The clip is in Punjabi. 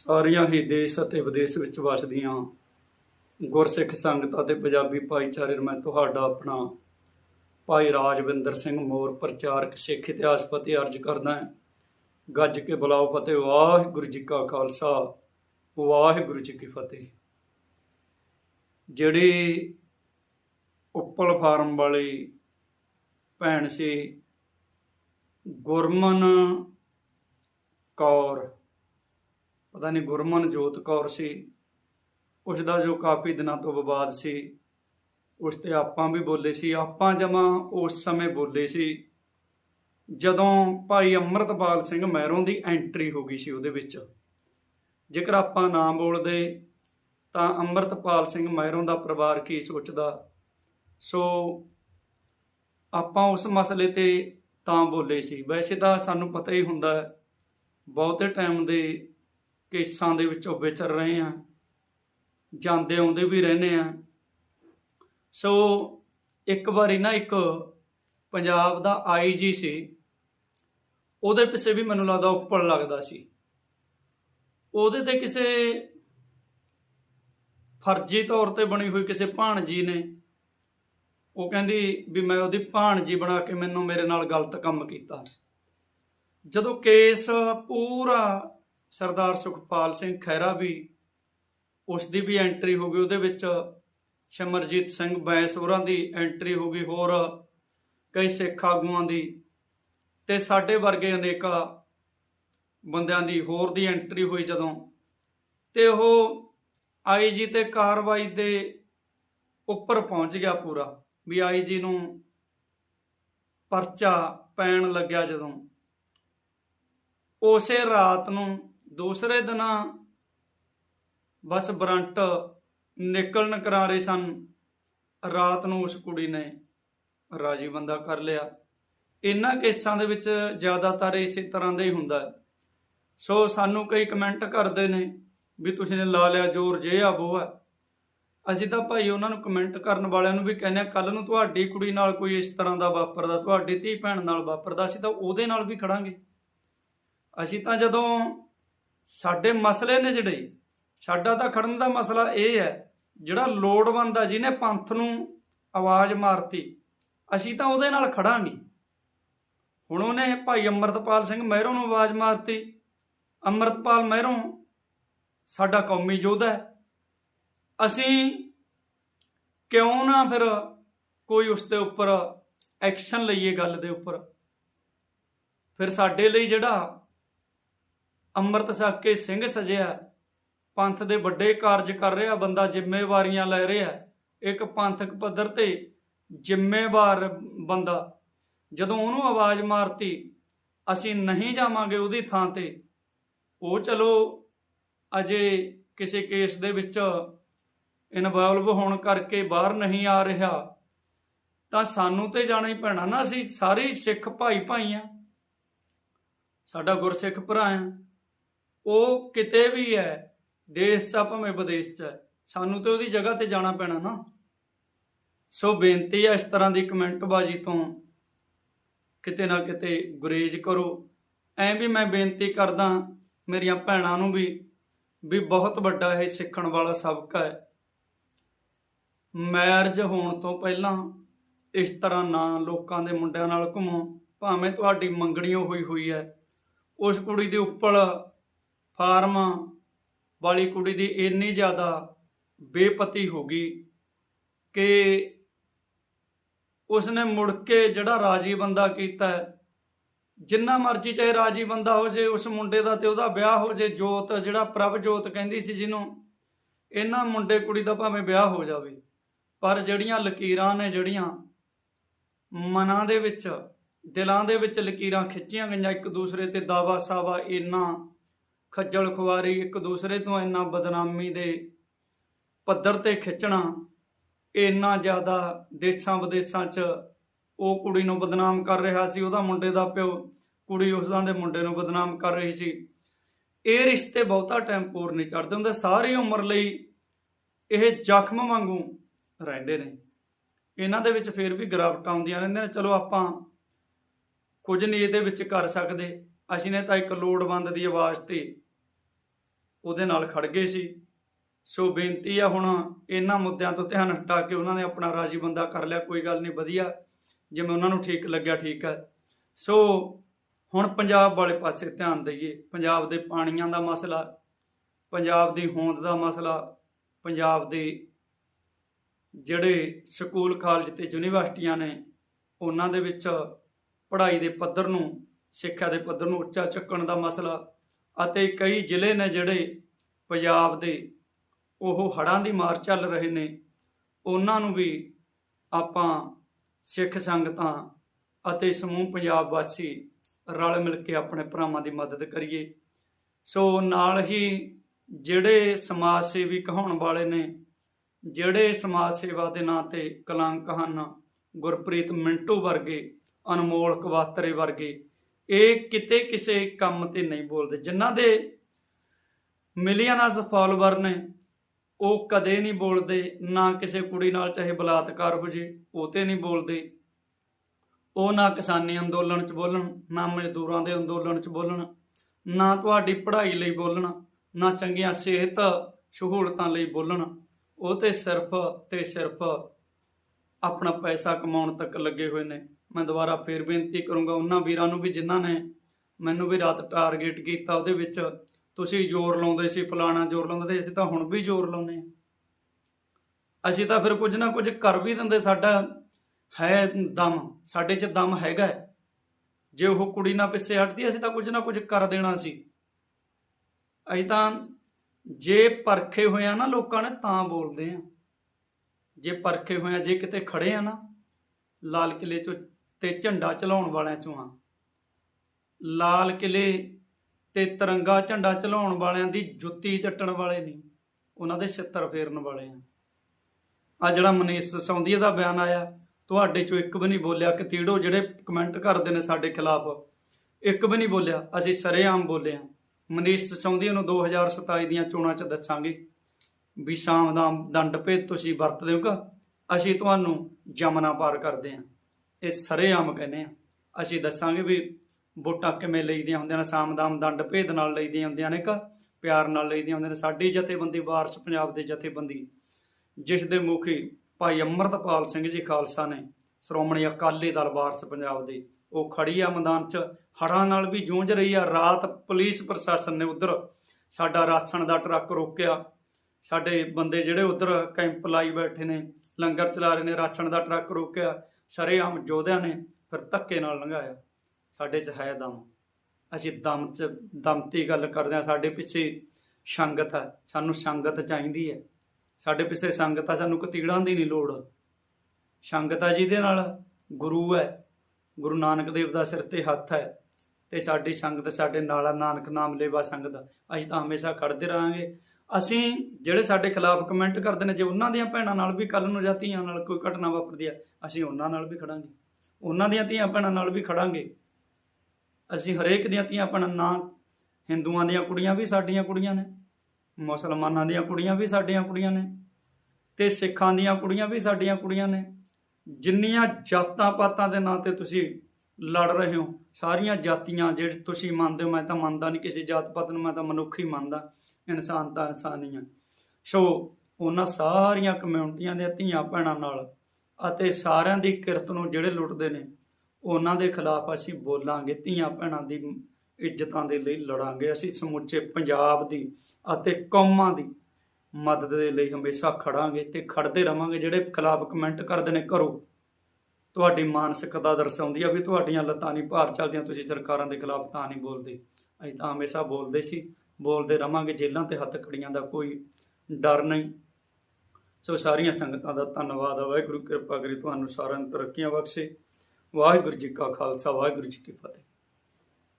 ਸਾਰੀਆਂ ਹੀ ਦੇਸ਼ ਅਤੇ ਵਿਦੇਸ਼ ਵਿੱਚ ਵਸਦੀਆਂ ਗੁਰਸਿੱਖ ਸੰਗਤ ਅਤੇ ਪੰਜਾਬੀ ਭਾਈਚਾਰੇ ਨੂੰ ਮੈਂ ਤੁਹਾਡਾ ਆਪਣਾ ਭਾਈ ਰਾਜਵਿੰਦਰ ਸਿੰਘ ਮੋਰ ਪ੍ਰਚਾਰਕ ਸਿੱਖ ਇਤਿਹਾਸ ਪਤੀ ਅਰਜ ਕਰਦਾ ਹਾਂ। ਗੱਜ ਕੇ ਬੁਲਾਓ ਫਤਿਹ। ਵਾਹਿਗੁਰੂ ਜੀ ਕਾ ਖਾਲਸਾ, ਵਾਹਿਗੁਰੂ ਜੀ ਕੀ ਫਤਿਹ। ਜਿਹੜੀ ਉੱਪਲ ਫਾਰਮ ਵਾਲੀ ਭੈਣ ਸੀ ਗੁਰਮਨ ਕੌਰ ਪਤਾ ਨਹੀਂ ਗੁਰਮਨ ਜੋਤ ਕੌਰ ਸੀ ਉਸ ਦਾ ਜੋ ਕਾਫੀ ਦਿਨਾਂ ਤੋਂ ਵਿਵਾਦ ਸੀ। ਉਸ ਤੇ ਆਪਾਂ ਵੀ ਬੋਲੇ ਸੀ, ਆਪਾਂ ਜਮਾ ਉਸ ਸਮੇਂ ਬੋਲੇ ਸੀ, ਜਦੋਂ ਭਾਈ ਅੰਮ੍ਰਿਤਪਾਲ ਸਿੰਘ ਮਹਿਰੋਂ ਦੀ ਐਂਟਰੀ ਹੋ ਗਈ ਸੀ ਉਹਦੇ ਵਿੱਚ। ਜੇਕਰ ਆਪਾਂ ਨਾ ਬੋਲਦੇ, ਤਾਂ ਅੰਮ੍ਰਿਤਪਾਲ ਸਿੰਘ ਮਹਿਰੋਂ ਦਾ ਪਰਿਵਾਰ ਕੀ ਸੋਚਦਾ? ਸੋ ਆਪਾਂ ਉਸ ਮਸਲੇ ਤੇ ਤਾਂ ਬੋਲੇ ਸੀ। ਵੈਸੇ ਤਾਂ ਸਾਨੂੰ ਪਤਾ ਹੀ ਹੁੰਦਾ, ਬਹੁਤੇ ਟਾਈਮ ਦੇ ਕੇਸਾਂ ਦੇ ਵਿੱਚੋਂ ਵਿਚਰ ਰਹੇ ਆ ਜਾਂਦੇ ਆਉਂਦੇ ਵੀ ਰਹਿੰਦੇ ਆ ਸੋ ਇੱਕ ਵਾਰੀ ਨਾ ਇੱਕ ਪੰਜਾਬ ਦਾ ਆਈਜੀ ਸੀ, ਉਹਦੇ ਪਿੱਛੇ ਵੀ ਮੈਨੂੰ ਲੱਗਦਾ ਉੱਪਰ ਲੱਗਦਾ ਸੀ। ਉਹਦੇ ਤੇ ਕਿਸੇ ਫਰਜ਼ੀ ਤੌਰ ਤੇ ਬਣੀ ਹੋਈ ਕਿਸੇ ਭਾਣਜੀ ਨੇ, ਉਹ ਕਹਿੰਦੀ ਵੀ ਮੈਂ ਉਹਦੀ ਭਾਣਜੀ ਬਣਾ ਕੇ ਮੈਨੂੰ ਮੇਰੇ ਨਾਲ ਗਲਤ ਕੰਮ ਕੀਤਾ। ਜਦੋਂ ਕੇਸ ਪੂਰਾ ਸਰਦਾਰ ਸੁਖਪਾਲ ਸਿੰਘ ਖਹਿਰਾ ਵੀ ਉਸ ਦੀ ਵੀ ਐਂਟਰੀ ਹੋ ਗਈ, ਉਹਦੇ ਵਿੱਚ ਸ਼ਮਰਜੀਤ ਸਿੰਘ ਬੈਂਸ ਹੋਰਾਂ ਦੀ ਐਂਟਰੀ ਹੋ ਗਈ, ਹੋਰ ਕਈ ਸਿੱਖ ਆਗੂਆਂ ਦੀ ਤੇ ਸਾਡੇ ਵਰਗੇ ਅਨੇਕਾਂ ਬੰਦਿਆਂ ਦੀ ਹੋਰ ਦੀ ਐਂਟਰੀ ਹੋਈ ਜਦੋਂ। ਤੇ ਉਹ ਆਈਜੀ ਤੇ ਕਾਰਵਾਈ ਦੇ ਉੱਪਰ ਪਹੁੰਚ ਗਿਆ ਪੂਰਾ, ਵੀ ਆਈਜੀ ਨੂੰ ਪਰਚਾ ਪੈਣ ਲੱਗਿਆ ਜਦੋਂ। ਉਸੇ ਰਾਤ ਨੂੰ ਦੂਸਰੇ ਦਿਨਾਂ ਬਸ ਬਰੰਟ ਨਿਕਲਣ ਕਰਾਰੇ ਸਨ। ਰਾਤ ਨੂੰ ਉਸ ਕੁੜੀ ਨੇ ਰਾਜੀ ਬੰਦਾ ਕਰ ਲਿਆ। ਇਹਨਾਂ ਕੇਸਾਂ ਦੇ ਵਿੱਚ ਜ਼ਿਆਦਾਤਰ ਇਸੇ ਤਰ੍ਹਾਂ ਦਾ ਹੀ ਹੁੰਦਾ ਹੈ। ਸੋ ਸਾਨੂੰ ਕਈ ਕਮੈਂਟ ਕਰਦੇ ਨੇ ਵੀ ਤੁਸੀਂ ਨੇ ਲਾ ਲਿਆ ਜ਼ੋਰ, ਜੇ ਆ ਉਹ ਹੈ ਅਸੀਂ ਤਾਂ ਭਾਈ ਉਹਨਾਂ ਨੂੰ ਕਮੈਂਟ ਕਰਨ ਵਾਲਿਆਂ ਨੂੰ ਵੀ ਕਹਿੰਦੇ ਆ ਕੱਲ ਨੂੰ ਤੁਹਾਡੀ ਕੁੜੀ ਨਾਲ ਕੋਈ ਇਸ ਤਰ੍ਹਾਂ ਦਾ ਵਾਪਰਦਾ, ਤੁਹਾਡੀ ਧੀ ਭੈਣ ਨਾਲ ਵਾਪਰਦਾ, ਅਸੀਂ ਤਾਂ ਉਹਦੇ ਨਾਲ ਵੀ ਖੜਾਂਗੇ। ਅਸੀਂ ਤਾਂ ਜਦੋਂ ਸਾਡੇ ਮਸਲੇ ਨੇ ਜਿਹੜੇ, ਸਾਡਾ ਤਾਂ ਖੜਨ ਦਾ ਮਸਲਾ ਇਹ ਹੈ, ਜਿਹੜਾ ਲੋੜਵੰਦ ਆ ਜਿਹਨੇ ਪੰਥ ਨੂੰ ਆਵਾਜ਼ ਮਾਰਤੀ, ਅਸੀਂ ਤਾਂ ਉਹਦੇ ਨਾਲ ਖੜਾਂਗੇ ਹੁਣ ਉਹਨੇ ਭਾਈ ਅੰਮ੍ਰਿਤਪਾਲ ਸਿੰਘ ਮਹਿਰੋਂ ਨੂੰ ਆਵਾਜ਼ ਮਾਰਤੀ, ਅੰਮ੍ਰਿਤਪਾਲ ਮਹਿਰੋਂ, ਸਾਡਾ ਕੌਮੀ ਯੋਧਾ ਹੈ। ਅਸੀਂ ਕਿਉਂ ਨਾ ਫਿਰ ਕੋਈ ਉਸ ਦੇ ਉੱਪਰ ਐਕਸ਼ਨ ਲਈਏ ਗੱਲ ਦੇ ਉੱਪਰ? ਫਿਰ ਸਾਡੇ ਲਈ ਜਿਹੜਾ ਅੰਮ੍ਰਿਤ ਛਕ ਕੇ ਸਿੰਘ ਸਜਿਆ। ਪੰਥ ਦੇ ਵੱਡੇ ਕਾਰਜ ਕਰ ਰਿਹਾ ਬੰਦਾ ਜ਼ਿੰਮੇਵਾਰੀਆਂ ਲੈ ਰਿਹਾ। ਇੱਕ ਪੰਥਕ ਪੱਧਰ ਤੇ ਜ਼ਿੰਮੇਵਾਰ ਬੰਦਾ। ਜਦੋਂ ਉਹਨੂੰ ਆਵਾਜ਼ ਮਾਰਤੀ, ਅਸੀਂ ਨਹੀਂ ਜਾਵਾਂਗੇ ਉਹਦੀ ਥਾਂ ਤੇ। ਉਹ ਚਲੋ, ਅਜੇ ਕਿਸੇ ਕੇਸ ਦੇ ਵਿੱਚ ਇਨਵੋਲਵ ਹੋਣ ਕਰਕੇ ਬਾਹਰ ਨਹੀਂ ਆ ਰਿਹਾ। ਤਾਂ ਸਾਨੂੰ ਤੇ ਜਾਣਾ ਹੀ ਪੈਣਾ ਨਾ, ਅਸੀਂ ਸਾਰੇ ਸਿੱਖ ਭਾਈ ਭਾਈ ਆ ਸਾਡਾ ਗੁਰਸਿੱਖ ਭਰਾ ਆ। ਉਹ ਕਿਤੇ ਵੀ ਹੈ, ਦੇਸ਼ 'ਚ ਭਾਵੇਂ ਵਿਦੇਸ਼ 'ਚ ਹੈ, ਸਾਨੂੰ ਤੇ ਉਹਦੀ ਜਗ੍ਹਾ ਤੇ ਜਾਣਾ ਪੈਣਾ ਨਾ। ਸੋ ਬੇਨਤੀ ਹੈ ਇਸ ਤਰ੍ਹਾਂ ਦੀ ਕਮੈਂਟ ਬਾਜੀ ਤੋਂ ਕਿਤੇ ਨਾ ਕਿਤੇ ਗੁਰੇਜ਼ ਕਰੋ। ਐਂ ਵੀ ਮੈਂ ਬੇਨਤੀ ਕਰਦਾ ਮੇਰੀਆਂ ਭੈਣਾਂ ਨੂੰ ਵੀ ਵੀ ਬਹੁਤ ਵੱਡਾ ਇਹ ਸਿੱਖਣ ਵਾਲਾ ਸਬਕ ਹੈ। ਮੈਰਿਜ ਹੋਣ ਤੋਂ ਪਹਿਲਾਂ ਇਸ ਤਰ੍ਹਾਂ ਨਾ ਲੋਕਾਂ ਦੇ ਮੁੰਡਿਆਂ ਨਾਲ ਘੁੰਮੋ, ਭਾਵੇਂ ਤੁਹਾਡੀ ਮੰਗਣੀਓ ਹੋਈ ਹੋਈ ਹੈ, ਉਸ ਕੁੜੀ ਦੇ ਉੱਪਰ ਫਾਰਮ ਵਾਲੀ ਕੁੜੀ ਦੀ ਇੰਨੀ ਜ਼ਿਆਦਾ ਬੇਪਤੀ ਹੋ ਗਈ ਕਿ ਉਸਨੇ ਮੁੜ ਕੇ ਜਿਹੜਾ ਰਾਜੀ ਬੰਦਾ ਕੀਤਾ ਜਿੰਨਾ ਮਰਜ਼ੀ ਚਾਹੇ ਰਾਜੀ ਬੰਦਾ ਹੋ ਜੇ, ਉਸ ਮੁੰਡੇ ਦਾ ਤੇ ਉਹਦਾ ਵਿਆਹ ਹੋ ਜੇ, ਜੋਤ, ਜਿਹੜਾ ਪ੍ਰਭ ਜੋਤ ਕਹਿੰਦੀ ਸੀ ਜਿਹਨੂੰ ਇਹਨਾਂ ਮੁੰਡੇ ਕੁੜੀ ਦਾ ਭਾਵੇਂ ਵਿਆਹ ਹੋ ਜਾਵੇ, ਪਰ ਜਿਹੜੀਆਂ ਲਕੀਰਾਂ ਨੇ ਜਿਹੜੀਆਂ ਮਨਾਂ ਦੇ ਵਿੱਚ, ਦਿਲਾਂ ਦੇ ਵਿੱਚ ਲਕੀਰਾਂ ਖਿੱਚੀਆਂ ਗਈਆਂ ਇੱਕ ਦੂਸਰੇ ਤੇ ਦਾਵਾ ਸਾਵਾ ਇੰਨਾ ਖੱਜਲ ਖੁਆਰੀ, ਇੱਕ ਦੂਸਰੇ ਤੋਂ ਇੰਨਾ ਬਦਨਾਮੀ ਦੇ ਪੱਧਰ ਤੇ ਖਿੱਚਣਾ ਇੰਨਾ ਜ਼ਿਆਦਾ ਦੇਸ਼ਾਂ ਵਿਦੇਸ਼ਾਂ 'ਚ ਉਹ ਕੁੜੀ ਨੂੰ ਬਦਨਾਮ ਕਰ ਰਿਹਾ ਸੀ, ਉਹਦਾ ਮੁੰਡੇ ਦਾ ਪਿਓ ਕੁੜੀ ਉਸਦਾਂ ਦੇ ਮੁੰਡੇ ਨੂੰ ਬਦਨਾਮ ਕਰ ਰਹੀ ਸੀ। ਇਹ ਰਿਸ਼ਤੇ ਬਹੁਤਾ ਟਾਈਮ ਪੂਰ ਨਹੀਂ ਚੜਦੇ ਹੁੰਦੇ, ਸਾਰੀ ਉਮਰ ਲਈ ਇਹ ਜ਼ਖਮ ਵਾਂਗੂ ਰਹਿੰਦੇ ਨੇ। ਇਹਨਾਂ ਦੇ ਵਿੱਚ ਫਿਰ ਵੀ ਗਿਰਾਵਟਾਂ ਆਉਂਦੀਆਂ ਰਹਿੰਦੀਆਂ ਨੇ, ਚਲੋ ਆਪਾਂ ਕੁਝ ਨਹੀਂ ਇਹਦੇ ਵਿੱਚ ਕਰ ਸਕਦੇ, ਅਸੀਂ ਨੇ ਤਾਂ ਇੱਕ ਲੋੜਵੰਦ ਦੀ ਆਵਾਜ਼ ਤੇ ਉਹਦੇ ਨਾਲ ਖੜ ਗਏ ਸੀ। ਸੋ ਬੇਨਤੀ ਆ ਹੁਣ ਇਹਨਾਂ ਮੁੱਦਿਆਂ ਤੋਂ ਧਿਆਨ ਹਟਾ ਕੇ ਉਹਨਾਂ ਨੇ ਆਪਣਾ ਰਾਜੀ ਬੰਦਾ ਕਰ ਲਿਆ, ਕੋਈ ਗੱਲ ਨਹੀਂ, ਵਧੀਆ। ਜਿਵੇਂ ਉਹਨਾਂ ਨੂੰ ਠੀਕ ਲੱਗਿਆ, ਠੀਕ ਹੈ ਸੋ ਹੁਣ ਪੰਜਾਬ ਵਾਲੇ ਪਾਸੇ ਧਿਆਨ ਦਈਏ। ਪੰਜਾਬ ਦੇ ਪਾਣੀਆਂ ਦਾ ਮਸਲਾ, ਪੰਜਾਬ ਦੀ ਹੋਂਦ ਦਾ ਮਸਲਾ, ਪੰਜਾਬ ਦੇ ਜਿਹੜੇ ਸਕੂਲ, ਕਾਲਜ ਤੇ ਯੂਨੀਵਰਸਿਟੀਆਂ ਨੇ, ਉਹਨਾਂ ਦੇ ਵਿੱਚ ਪੜ੍ਹਾਈ ਦੇ ਪੱਧਰ ਨੂੰ, ਸਿੱਖਿਆ ਦੇ ਪੱਧਰ ਨੂੰ ਉੱਚਾ ਚੱਕਣ ਦਾ ਮਸਲਾ ਅਤੇ ਕਈ ਜ਼ਿਲ੍ਹੇ ਨੇ ਜਿਹੜੇ ਪੰਜਾਬ ਦੇ ਉਹ ਹੜ੍ਹਾਂ ਦੀ ਮਾਰ ਚੱਲ ਰਹੇ ਨੇ, ਉਹਨਾਂ ਨੂੰ ਵੀ ਆਪਾਂ ਸਿੱਖ ਸੰਗਤਾਂ ਅਤੇ ਸਮੂਹ ਪੰਜਾਬ ਵਾਸੀ ਰਲ ਮਿਲ ਕੇ ਆਪਣੇ ਭਰਾਵਾਂ ਦੀ ਮਦਦ ਕਰੀਏ। ਸੋ ਨਾਲ ਹੀ ਜਿਹੜੇ ਸਮਾਜ ਸੇਵੀ ਕਹਾਉਣ ਵਾਲੇ ਨੇ, ਜਿਹੜੇ ਸਮਾਜ ਸੇਵਾ ਦੇ ਨਾਂ ਤੇ ਕਲੰਕ ਹਨ, ਗੁਰਪ੍ਰੀਤ ਮਿੰਟੂ ਵਰਗੇ, ਅਨਮੋਲ ਕਵਾਤਰੇ ਵਰਗੇ ਇਹ ਕਿਤੇ ਕਿਸੇ ਕੰਮ ਤੇ ਨਹੀਂ ਬੋਲਦੇ। ਜਿਨ੍ਹਾਂ ਦੇ ਮਿਲੀਅਨਸ ਫਾਲੋਅਰ ਨੇ, ਉਹ ਕਦੇ ਨਹੀਂ ਬੋਲਦੇ, ਨਾ ਕਿਸੇ ਕੁੜੀ ਨਾਲ ਚਾਹੇ ਬਲਾਤਕਾਰ ਹੋ ਜੇ, ਉਹ ਤੇ ਨਹੀਂ ਬੋਲਦੇ। ਉਹ ਨਾ ਕਿਸਾਨੀ ਅੰਦੋਲਨ 'ਚ ਬੋਲਣ, ਨਾ ਮਜ਼ਦੂਰਾਂ ਦੇ ਅੰਦੋਲਨ 'ਚ ਬੋਲਣ, ਨਾ ਤੁਹਾਡੀ ਪੜ੍ਹਾਈ ਲਈ ਬੋਲਣ, ਨਾ ਚੰਗੀਆਂ ਸਿਹਤ ਸਹੂਲਤਾਂ ਲਈ ਬੋਲਣ। ਉਹ ਤੇ ਸਿਰਫ ਤੇ ਸਿਰਫ ਆਪਣਾ ਪੈਸਾ ਕਮਾਉਣ ਤੱਕ ਲੱਗੇ ਹੋਏ ਨੇ। ਮੈਂ ਦੁਬਾਰਾ ਫੇਰ ਬੇਨਤੀ ਕਰੂੰਗਾ ਉਹਨਾਂ ਵੀਰਾਂ ਨੂੰ ਵੀ ਜਿਨ੍ਹਾਂ ਨੇ ਮੈਨੂੰ ਵੀ ਰਾਤ ਟਾਰਗੇਟ ਕੀਤਾ ਉਹਦੇ ਵਿੱਚ, ਤੁਸੀਂ ਜ਼ੋਰ ਲਾਉਂਦੇ ਸੀ, ਫਲਾਣਾ ਜ਼ੋਰ ਲਾਉਂਦੇ ਸੀ, ਅਸੀਂ ਤਾਂ ਹੁਣ ਵੀ ਜ਼ੋਰ ਲਾਉਂਦੇ ਹਾਂ। ਅਸੀਂ ਤਾਂ ਫਿਰ ਕੁਝ ਨਾ ਕੁਝ ਕਰ ਵੀ ਦਿੰਦੇ, ਸਾਡਾ ਹੈ ਦਮ, ਸਾਡੇ 'ਚ ਦਮ ਹੈਗਾ ਜੇ ਉਹ ਕੁੜੀ ਨਾ ਪਿੱਛੇ ਹਟਦੀ, ਅਸੀਂ ਤਾਂ ਕੁਝ ਨਾ ਕੁਝ ਕਰ ਦੇਣਾ ਸੀ। ਅਸੀਂ ਤਾਂ ਜੇ ਪਰਖੇ ਹੋਏ ਹੋਇਆ ਨਾ ਲੋਕਾਂ ਨੇ, ਤਾਂ ਬੋਲਦੇ ਆ। ਜੇ ਪਰਖੇ ਹੋਏ ਹੋਇਆ ਜੇ ਕਿਤੇ ਖੜੇ ਆ ਨਾ, ਲਾਲ ਕਿਲੇ ਚੋਂ ਤੇ ਝੰਡਾ ਚਲਾਉਣ ਵਾਲਿਆਂ ਚੋਂ ਆ। ਲਾਲ ਕਿਲੇ ਤੇ ਤਿਰੰਗਾ ਝੰਡਾ ਚਲਾਉਣ ਵਾਲਿਆਂ ਦੀ ਜੁੱਤੀ ਚੱਟਣ ਵਾਲੇ ਨਹੀਂ ਉਹਨਾਂ ਦੇ ਛਿੱਤਰ ਫੇਰਨ ਵਾਲੇ ਆ। ਆ ਜਿਹੜਾ ਮਨੀਸ਼ ਸੌਂਦੀਆ ਦਾ ਬਿਆਨ ਆਇਆ। ਤੁਹਾਡੇ ਚੋਂ ਇੱਕ ਵੀ ਨਹੀਂ ਬੋਲਿਆ ਕਿ ਤੀੜੋ, ਜਿਹੜੇ ਕਮੈਂਟ ਕਰਦੇ ਨੇ ਸਾਡੇ ਖਿਲਾਫ, ਇੱਕ ਵੀ ਨਹੀਂ ਬੋਲਿਆ। ਅਸੀਂ ਸਰੇਆਮ ਬੋਲੇ ਆ। ਮਨੀਸ਼ ਸੌਂਦੀਆ ਨੂੰ 2027 ਦੀਆਂ ਚੋਣਾਂ 'ਚ ਦੱਸਾਂਗੇ। ਵੀ ਸ਼ਾਮ ਦਾ ਦੰਡ ਭੇਦ ਤੁਸੀਂ ਵਰਤਦੇ ਹੋ ਅਸੀਂ ਤੁਹਾਨੂੰ ਜਮਨਾ ਪਾਰ ਕਰਦੇ ਆ। ਇਹ ਸਰੇਆਮ ਕਹਿੰਦੇ ਆ। ਅਸੀਂ ਦੱਸਾਂਗੇ ਵੀ ਵੋਟਾਂ ਕਿਵੇਂ ਲਈਦੀਆਂ ਹੁੰਦੀਆਂ ਨੇ, ਸਾਮਦਾਮ ਦੰਡ ਭੇਦ ਨਾਲ ਲਈਦੀਆਂ ਹੁੰਦੀਆਂ ਨੇ ਕਾ ਪਿਆਰ ਨਾਲ ਲਈਦੀਆਂ ਹੁੰਦੀਆਂ ਨੇ। ਸਾਡੀ ਜਥੇਬੰਦੀ, ਵਾਰਸ ਪੰਜਾਬ ਦੇ ਜਥੇਬੰਦੀ, ਜਿਸ ਦੇ ਮੁਖੀ ਭਾਈ ਅਮਰਤਪਾਲ ਸਿੰਘ ਜੀ ਖਾਲਸਾ ਨੇ, ਸ਼੍ਰੋਮਣੀ ਅਕਾਲੀ ਦਲ ਵਾਰਸ ਪੰਜਾਬ ਦੇ, ਉਹ ਖੜੀ ਆ ਮੈਦਾਨ 'ਚ। ਹੜ੍ਹਾਂ ਨਾਲ ਵੀ ਜੂਝ ਰਹੀ ਆ। ਰਾਤ ਪੁਲਿਸ ਪ੍ਰਸ਼ਾਸਨ ਨੇ ਉਧਰ ਸਾਡਾ ਰਾਸ਼ਨ ਦਾ ਟਰੱਕ ਰੋਕਿਆ। ਸਾਡੇ ਬੰਦੇ ਜਿਹੜੇ ਉਧਰ ਕੈਂਪ ਲਾਈ ਬੈਠੇ ਨੇ, ਲੰਗਰ ਚਲਾ ਰਹੇ ਨੇ, ਰਾਸ਼ਨ ਦਾ ਟਰੱਕ ਰੋਕਿਆ। ਸਰੇਆਮ ਯੋਧਿਆਂ ਨੇ ਫਿਰ ਧੱਕੇ ਨਾਲ ਲੰਘਾਇਆ। ਸਾਡੇ 'ਚ ਹੈ ਦਮ। ਅਸੀਂ ਦਮ 'ਚ ਦਮਤੀ ਗੱਲ ਕਰਦੇ ਆ ਸਾਡੇ ਪਿੱਛੇ ਸੰਗਤ ਹੈ। ਸਾਨੂੰ ਸੰਗਤ ਚਾਹੀਦੀ ਹੈ। ਸਾਡੇ ਪਿੱਛੇ ਸੰਗਤ ਆ ਸਾਨੂੰ ਕਤੀੜਾਂ ਦੀ ਨਹੀਂ ਲੋੜ। ਸੰਗਤ ਆ ਜਿਹਦੇ ਨਾਲ ਗੁਰੂ ਹੈ। ਗੁਰੂ ਨਾਨਕ ਦੇਵ ਦਾ ਸਿਰ ਤੇ ਹੱਥ ਹੈ। ਤੇ ਸਾਡੀ ਸੰਗਤ, ਸਾਡੇ ਨਾਲ ਆ ਨਾਨਕ ਨਾਮ ਲੇਵਾ ਸੰਗਤ। ਅਸੀਂ ਤਾਂ ਹਮੇਸ਼ਾ ਖੜਦੇ ਰਹਾਂਗੇ। ਅਸੀਂ ਜਿਹੜੇ ਸਾਡੇ ਖਿਲਾਫ ਕਮੈਂਟ ਕਰਦੇ ਨੇ, ਜੇ ਉਹਨਾਂ ਦੀਆਂ ਭੈਣਾਂ ਨਾਲ ਵੀ ਕੱਲ ਨੂੰ ਜਾਂ ਧੀਆਂ ਨਾਲ ਕੋਈ ਘਟਨਾ ਵਾਪਰਦੀ ਹੈ ਅਸੀਂ ਉਹਨਾਂ ਨਾਲ ਵੀ ਖੜਾਂਗੇ। ਉਹਨਾਂ ਦੀਆਂ ਧੀਆਂ ਭੈਣਾਂ ਨਾਲ ਵੀ ਖੜਾਂਗੇ। ਅਸੀਂ ਹਰੇਕ ਦੀਆਂ ਧੀਆਂ ਭੈਣਾਂ, ਨਾ ਹਿੰਦੂਆਂ ਦੀਆਂ ਕੁੜੀਆਂ ਵੀ ਸਾਡੀਆਂ ਕੁੜੀਆਂ ਨੇ, ਮੁਸਲਮਾਨਾਂ ਦੀਆਂ ਕੁੜੀਆਂ ਵੀ ਸਾਡੀਆਂ ਕੁੜੀਆਂ ਨੇ ਤੇ ਸਿੱਖਾਂ ਦੀਆਂ ਕੁੜੀਆਂ ਵੀ ਸਾਡੀਆਂ ਕੁੜੀਆਂ ਨੇ। ਜਿੰਨੀਆਂ ਜਾਤਾਂ ਪਾਤਾਂ ਦੇ ਨਾਂ ਤੇ ਤੁਸੀਂ ਲੜ ਰਹੇ ਹੋ, ਸਾਰੀਆਂ ਜਾਤੀਆਂ ਜਿਹੜੇ ਤੁਸੀਂ ਮੰਨਦੇ ਹੋ, ਮੈਂ ਤਾਂ ਮੰਨਦਾ ਨਹੀਂ ਕਿਸੇ ਜਾਤ ਪਾਤ ਨੂੰ, ਮੈਂ ਤਾਂ ਮਨੁੱਖ ਹੀ ਮੰਨਦਾ। ਇਨਸਾਨ ਤਾਂ ਇਨਸਾਨ ਹੀ ਆ। ਸੋ ਉਹਨਾਂ ਸਾਰੀਆਂ ਕਮਿਊਨਿਟੀਆਂ ਦੇ ਧੀਆਂ ਭੈਣਾਂ ਨਾਲ ਅਤੇ ਸਾਰਿਆਂ ਦੀ ਕਿਰਤ ਨੂੰ ਜਿਹੜੇ ਲੁੱਟਦੇ ਨੇ, ਉਹਨਾਂ ਦੇ ਖਿਲਾਫ ਅਸੀਂ ਬੋਲਾਂਗੇ, ਧੀਆਂ ਭੈਣਾਂ ਦੀ ਇੱਜ਼ਤਾਂ ਦੇ ਲਈ ਲੜਾਂਗੇ। ਅਸੀਂ ਸਮੁੱਚੇ ਪੰਜਾਬ ਦੀ ਅਤੇ ਕੌਮਾਂ ਦੀ ਮਦਦ ਦੇ ਲਈ ਹਮੇਸ਼ਾ ਖੜਾਂਗੇ ਤੇ ਖੜਦੇ ਰਵਾਂਗੇ। ਜਿਹੜੇ ਖਿਲਾਫ ਕਮੈਂਟ ਕਰਦੇ ਨੇ, ਕਰੋ। ਤੁਹਾਡੀ ਮਾਨਸਿਕਤਾ ਦਰਸਾਉਂਦੀ ਆ ਵੀ ਤੁਹਾਡੀਆਂ ਲੱਤਾਂ ਨਹੀਂ ਭਾਰ ਚੱਲਦੀਆਂ, ਤੁਸੀਂ ਸਰਕਾਰਾਂ ਦੇ ਖਿਲਾਫ ਤਾਂ ਨਹੀਂ ਬੋਲਦੇ। ਅਸੀਂ ਤਾਂ ਹਮੇਸ਼ਾ ਬੋਲਦੇ ਸੀ ਬੋਲਦੇ ਰਵਾਂਗੇ, ਜੇਲ੍ਹਾਂ ਤੇ ਹੱਥ ਕੜੀਆਂ ਦਾ ਕੋਈ ਡਰ ਨਹੀਂ। ਸੋ ਸਾਰੀਆਂ ਸੰਗਤਾਂ ਦਾ ਧੰਨਵਾਦ ਆ। ਵਾਹਿਗੁਰੂ ਕਿਰਪਾ ਕਰੀ ਤੁਹਾਨੂੰ ਸਾਰਿਆਂ ਨੂੰ ਤਰੱਕੀਆਂ ਬਖਸ਼ੇ। ਵਾਹਿਗੁਰੂ ਜੀ ਕਾ ਖਾਲਸਾ, ਵਾਹਿਗੁਰੂ ਜੀ ਕੀ ਫਤਿਹ।